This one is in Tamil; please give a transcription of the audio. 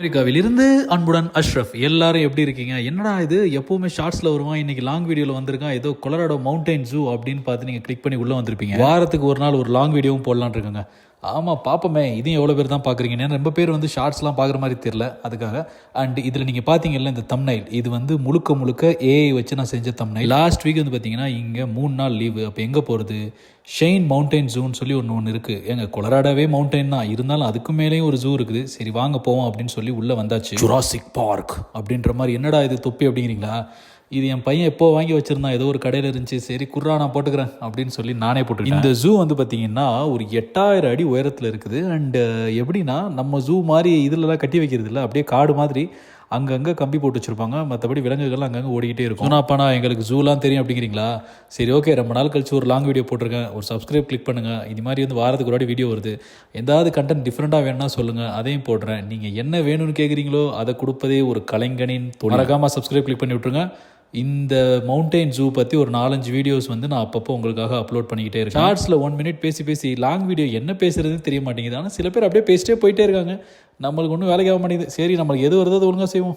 அமெரிக்காவிலிருந்து அன்புடன் அஷ்ரஃப் எல்லாரும் எப்படி இருக்கீங்க? என்னடா இது? எப்பவுமே ஷார்ட்ஸ்ல வருவான் இன்னைக்கு லாங் வீடியோல வந்திருக்கான் ஏதோ கொலராடோ மவுண்டைன் ஜூ அப்படின்னு பார்த்து நீங்க கிளிக் பண்ணி உள்ள வந்திருப்பீங்க. வாரத்துக்கு ஒரு நாள் ஒரு லாங் வீடியோவும் போடலான் இருக்காங்க. ஆமாம் பார்ப்போமே இதையும் எவ்வளோ பேர் தான் பார்க்குறீங்க ஏன்னா ரொம்ப பேர் வந்து ஷார்ட்ஸ்லாம் பார்க்குற மாதிரி தெரியல. அதுக்காக அண்ட் இதில் நீங்கள் பார்த்தீங்கல்ல இந்த தம்னைல் இது வந்து முழுக்க முழுக்க ஏஐ வச்சு நான் செஞ்ச தம்னைல் லாஸ்ட் வீக் வந்து பார்த்தீங்கன்னா இங்கே மூணு நாள் லீவு அப்போ எங்கே போகிறது ஷெயின் மவுண்டைன் ஜூன்னு சொல்லி ஒன்று ஒன்று இருக்குது எங்கள் கொலராடாவே மவுண்டைன் தான். இருந்தாலும் அதுக்கு மேலேயும் ஒரு ஜூ இருக்குது. சரி வாங்க போவோம் அப்படின்னு சொல்லி உள்ளே வந்தாச்சு. ஜுராசிக் பார்க் அப்படின்ற மாதிரி என்னடா இது தொப்பி அப்படிங்கிறீங்களா? இது என் பையன் எப்போ வாங்கி வச்சிருந்தான் ஏதோ ஒரு கடையில் இருந்துச்சு சரி குர்ரா நான் போட்டுக்கிறேன் அப்படின்னு சொல்லி நானே போட்டுக்கிறேன் இந்த ஜூ வந்து பார்த்தீங்கன்னா ஒரு எட்டாயிரம் அடி உயரத்தில் இருக்குது. அண்ட் எப்படின்னா நம்ம ஜூ மாதிரி இதுலலாம் கட்டி வைக்கிறது இல்லை. அப்படியே காடு மாதிரி அங்கங்கே கம்பி போட்டு வச்சிருப்பாங்க. மற்றபடி விலங்குகள் அங்கங்கே ஓடிக்கிட்டே இருக்கும். ஆனால் அப்பா நான் எங்களுக்கு ஜூலாம் தெரியும் அப்படிங்கிறீங்களா? சரி ஓகே ரொம்ப நாள் கழிச்சு ஒரு லாங் வீடியோ போட்டிருக்கேன். ஒரு சப்ஸ்கிரைப் கிளிக் பண்ணுங்கள் இது மாதிரி வந்து வாரத்துக்கு ஒரு வீடியோ வருது. எதாவது கண்டென்ட் டிஃப்ரெண்ட்டாக வேணும்னா சொல்லுங்கள் அதையும் போடுறேன். நீங்கள் என்ன வேணும்னு கேட்குறீங்களோ அதை கொடுப்பதே ஒரு கலைஞனின் தொழில். மறக்காம சப்ஸ்கிரைப் கிளிக் பண்ணி விட்ருங்க இந்த மவுண்டைன் ஜூ பற்றி ஒரு நாலஞ்சு வீடியோஸ் வந்து நான் அப்பப்போ உங்களுக்காக அப்லோட் பண்ணிக்கிட்டே இருக்கேன். ஷார்ட்ஸில் ஒன் மினிட் பேசி பேசி லாங் வீடியோ என்ன பேசுறதுன்னு தெரிய மாட்டேங்குது. ஆனால் சில பேர் அப்படியே பேசிட்டே போயிட்டே இருக்காங்க. நம்மளுக்கு ஒன்றும் வேலைக்கு ஆக மாட்டேங்குது. சரி நம்மளுக்கு எது வருதோ அது ஒழுங்காக செய்வோம்.